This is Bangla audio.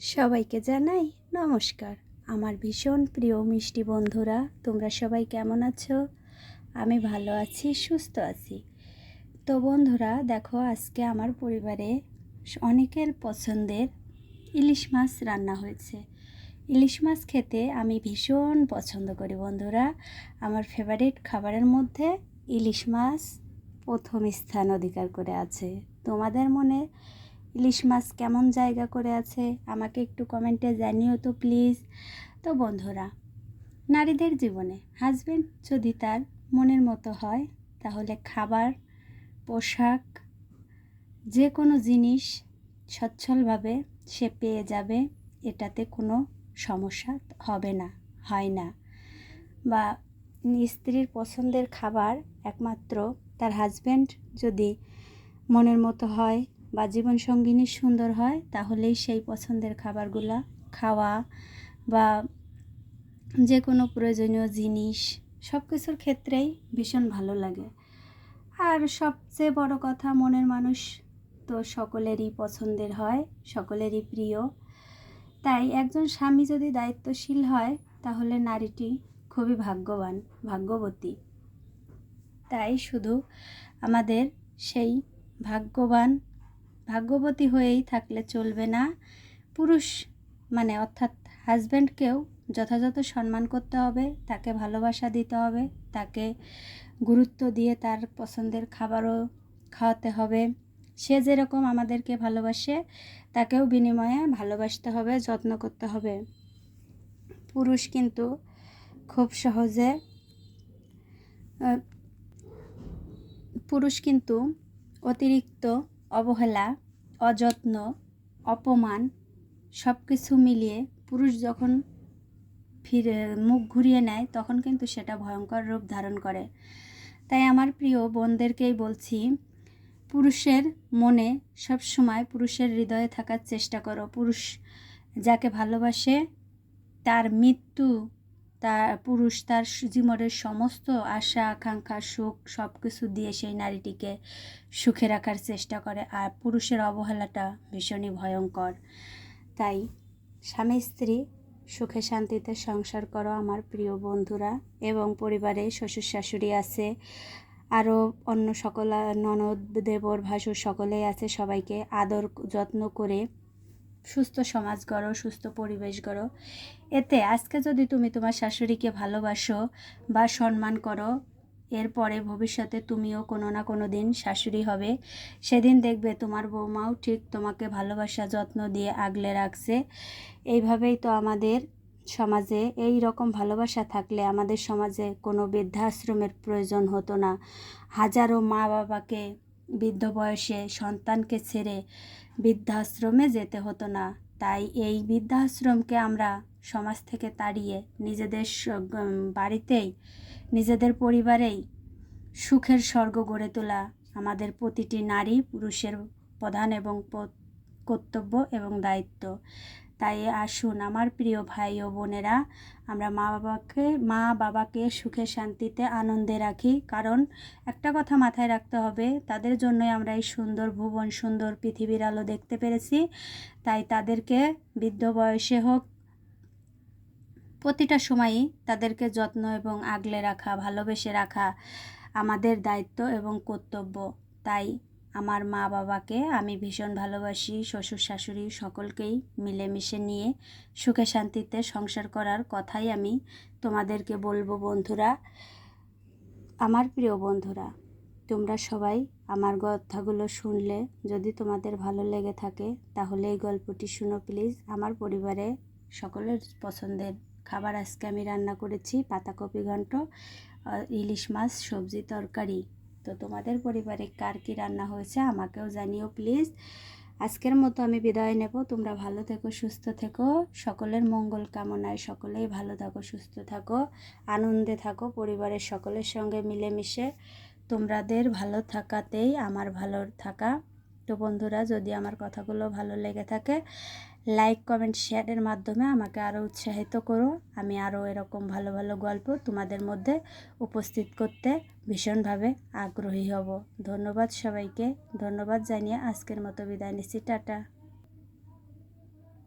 সবাইকে জানাই নমস্কার। আমার ভীষণ প্রিয় মিষ্টি বন্ধুরা, তোমরা সবাই কেমন আছো? আমি ভালো আছি, সুস্থ আছি। তো বন্ধুরা, দেখো আজকে আমার পরিবারে অনেকের পছন্দের ইলিশ মাছ রান্না হয়েছে। ইলিশ মাছ খেতে আমি ভীষণ পছন্দ করি বন্ধুরা। আমার ফেভারিট খাবারের মধ্যে ইলিশ মাছ প্রথম স্থান অধিকার করে আছে। তোমাদের মনে ইলিশ মাছ কেমন জায়গা করে আছে আমাকে একটু কমেন্টে জানিও তো প্লিজ। তো বন্ধুরা, নারীদের জীবনে হাজবেন্ড যদি তার মনের মতো হয়, তাহলে খাবার, পোশাক যে কোনো জিনিস সচ্ছলভাবে সে পেয়ে যাবে, এটাতে কোনো সমস্যা হবে না, হয় না। বা স্ত্রীর পছন্দের খাবার একমাত্র তার হাজব্যান্ড যদি মনের মতো হয় বা জীবনসঙ্গিনী সুন্দর হয়, তাহলেই সেই পছন্দের খাবারগুলা খাওয়া বা যে কোনো প্রয়োজনীয় জিনিস সব কিছুর ক্ষেত্রেই ভীষণ ভালো লাগে। আর সবচেয়ে বড় কথা, মনের মানুষ তো সকলেরই পছন্দের হয়, সকলেরই প্রিয়। তাই একজন স্বামী যদি দায়িত্বশীল হয়, তাহলে নারীটি খুবই ভাগ্যবান, ভাগ্যবতী। তাই শুধু আমাদের সেই ভাগ্যবান ভাগ্যবতী হয়েই থাকলে চলবে না। পুরুষ মানে অর্থাৎ হাজব্যান্ডকেও যথাযথ সম্মান করতে হবে, তাকে ভালোবাসা দিতে হবে, তাকে গুরুত্ব দিয়ে তার পছন্দের খাবারও খাওয়াতে হবে। সে যেরকম আমাদেরকে ভালোবাসে, তাকেও বিনিময়ে ভালোবাসতে হবে, যত্ন করতে হবে। পুরুষ কিন্তু খুব সহজে পুরুষ কিন্তু অতিরিক্ত অবহেলা, অযত্ন, অপমান সব কিছু মিলিয়ে পুরুষ যখন ফিরে, মুখ ঘুরিয়ে নেয়, তখন কিন্তু সেটা ভয়ঙ্কর রূপ ধারণ করে। তাই আমার প্রিয় বোনদেরকেই বলছি, পুরুষের মনে সব সময় পুরুষের হৃদয়ে থাকার চেষ্টা করো। পুরুষ যাকে ভালোবাসে, তার মৃত্যু তার পুরুষ তার জীবনের সমস্ত আশা, আকাঙ্ক্ষা, সুখ সব কিছু দিয়ে সেই নারীটিকে সুখে রাখার চেষ্টা করে। আর পুরুষের অবহেলাটা ভীষণই ভয়ঙ্কর। তাই স্বামী, স্ত্রী সুখে শান্তিতে সংসার করো আমার প্রিয় বন্ধুরা এবং পরিবারে শ্বশুর শাশুড়ি আছে, আরও অন্য সকল ননদ, দেবর, ভাসুর সকলেই আছে সবাইকে আদর, যত্ন করে সুস্থ সমাজ গড়ো, সুস্থ পরিবেশ গড়ো। এতে আজকে যদি তুমি তোমার শাশুড়িকে ভালোবাসো বা সম্মান করো, এরপরে ভবিষ্যতে তুমিও কোনো না কোনো দিন শাশুড়ি হবে। সেদিন দেখবে তোমার বৌমাও ঠিক তোমাকে ভালোবাসা, যত্ন দিয়ে আগলে রাখছে। এইভাবেই তো আমাদের সমাজে এই রকম ভালোবাসা থাকলে আমাদের সমাজে কোনো বৃদ্ধাশ্রমের প্রয়োজন হতো না। হাজারো মা বাবাকে বৃদ্ধ বয়সে সন্তানকে ছেড়ে বৃদ্ধাশ্রমে যেতে হতো না। তাই এই বৃদ্ধাশ্রমকে আমরা সমাজ থেকে তাড়িয়ে নিজেদের বাড়িতেই, নিজেদের পরিবারেই সুখের স্বর্গ গড়ে তোলা আমাদের প্রতিটি নারী, পুরুষের প্রধান এবং কর্তব্য এবং দায়িত্ব। তাই আসুন, আমার প্রিয় ভাই ও বোনেরা, আমরা মা বাবাকে মা বাবাকে সুখে শান্তিতে আনন্দে রাখি। কারণ একটা কথা মাথায় রাখতে হবে, তাদের জন্যই আমরা এই সুন্দর ভুবন, সুন্দর পৃথিবীর আলো দেখতে পেরেছি। তাই তাদেরকে, বৃদ্ধ বয়সে হোক, প্রতিটা সময়ই তাদেরকে যত্ন এবং আগলে রাখা, ভালোবেসে রাখা আমাদের দায়িত্ব এবং কর্তব্য। তাই আমার মা বাবাকে আমি ভীষণ ভালোবাসি, শ্বশুর শাশুড়ি সকলকেই মিলেমিশে নিয়ে সুখে শান্তিতে সংসার করার কথাই আমি তোমাদেরকে বলব বন্ধুরা। আমার প্রিয় বন্ধুরা, তোমরা সবাই আমার কথাগুলো শুনলে যদি তোমাদের ভালো লেগে থাকে তাহলে এই গল্পটি শুনো প্লিজ। আমার পরিবারে সকলের পছন্দের খাবার আজকে আমি রান্না করেছি, পাতাকপি ঘন্ট ইলিশ মাছ, সবজি তরকারি। তো তোমাদের পরিবারে কার কী রান্না হয়েছে আমাকেও জানিও প্লিজ আজকের মতো আমি বিদায় নেব। তোমরা ভালো থেকো, সুস্থ থেকো। সকলের মঙ্গল কামনায় সকলেই ভালো থাকো, সুস্থ থাকো, আনন্দে থাকো, পরিবারের সকলের সঙ্গে মিলেমিশে। তোমাদের ভালো থাকাতেই আমার ভালো থাকা। তো বন্ধুরা, যদি আমার কথাগুলো ভালো লেগে থাকে লাইক কমেন্ট শেয়ারের মাধ্যমে আমাকে আরও উৎসাহিত করো। আমি আরও এরকম ভালো ভালো গল্প তোমাদের মধ্যে উপস্থিত করতে ভীষণভাবে আগ্রহী হব। ধন্যবাদ সবাইকে। ধন্যবাদ জানিয়ে আজকের মতো বিদায় নিচ্ছি। টাটা।